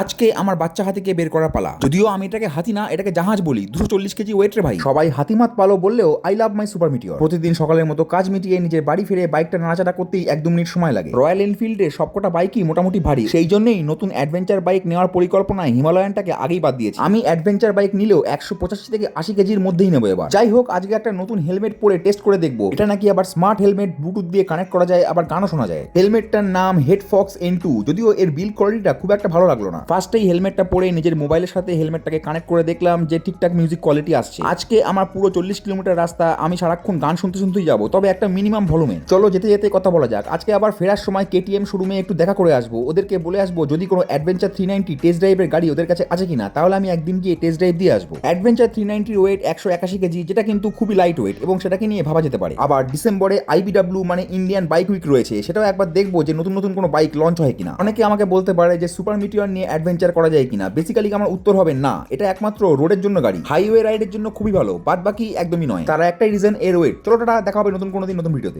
আজকে আমার বাচ্চা হাতিকে বের করা পালা। যদিও আমি এটাকে হাতি না এটাকে জাহাজ বলি। দুশো চল্লিশ কেজি ওয়েট রে ভাই। সবাই হাতিমাত পালো বললেও I love my super meteor প্রতিদিন সকালের মতো কাজ মিটিয়ে নিজের বাড়ি ফিরে বাইকটা নাড়াচাড়া করতেই এক দু মিনিট সময় লাগে। রয়্যাল এনফিল্ডে সবকটা বাইকই মোটামুটি ভারী। সেই জন্যই নতুন অ্যাডভেঞ্চার বাইক নেওয়ার পরিকল্পনায় হিমালয়ানটাকে আগেই বাদ দিয়েছি। আমি অ্যাডভেঞ্চার বাইক নিলেও একশো পঁচাশি থেকে আশি কেজির মধ্যেই নেব এবার। যাই হোক আজকে একটা নতুন হেলমেট পরে টেস্ট করে দেখব। এটা নাকি আবার স্মার্ট হেলমেট ব্লুটুথ দিয়ে কানেক্ট করা যায় আবার গানও শোনা যায়। হেলমেটটার নাম হেডফক্স এন টু যদিও এর বিল কোয়ালিটিটা খুব একটা ভালো লাগল না। ফার্স্টেই হেলমেটটা পরে নিজের মোবাইলের সাথে হেলমেটটাকে কানেক্ট করে দেখলাম যে ঠিকঠাক মিউজিক কোয়ালিটি আসছে। আজকে আমার পুরো চল্লিশ কিলোমিটার রাস্তা, আমি সারাক্ষণ গান শুনতে শুনতেই যাব, তবে একটা মিনিমাম ভলুমে চলো যেতে যেতে কথা বলা যাক। আজকে আবার ফেরার সময় কেটিএম শোরুমে একটু দেখা করে আসব। ওদেরকে বলে আসব, যদি কোনো অ্যাডভেঞ্চার থ্রি নাইনটি টেস্ট ড্রাইভের গাড়ি ওদের কাছে আছে কিনা, তাহলে আমি একদিন গিয়ে টেস্ট ড্রাইভ দিয়ে আসব। অ্যাডভেঞ্চার থ্রি নাইনটির ওয়েট একশো একাশি কেজি, যেটা কিন্তু খুবই লাইট ওয়েট এবং সেটাকে নিয়ে ভাবা যেতে পারে। আবার ডিসেম্বরে আইবিডাব্লিউ মানে ইন্ডিয়ান বাইক উইক রয়েছে, সেটাও একবার দেখব যে নতুন নতুন কোনো বাইক লঞ্চ হয় কিনা। অনেকে আমাকে বলতে পারে যে সুপার মিটিওর নিয়ে অ্যাডভেঞ্চার করা যায় কিনা? বেসিক্যালি আমার উত্তর হবে না। এটা একমাত্র রোডের জন্য গাড়ি। হাইওয়ে রাইডের জন্য খুবই ভালো বাদ বাকি একদমই নয়। তারা একটাই রিজন এর ওয়েট চলো টাটা, দেখা হবে নতুন কোনো দিন, নতুন ভিডিওতে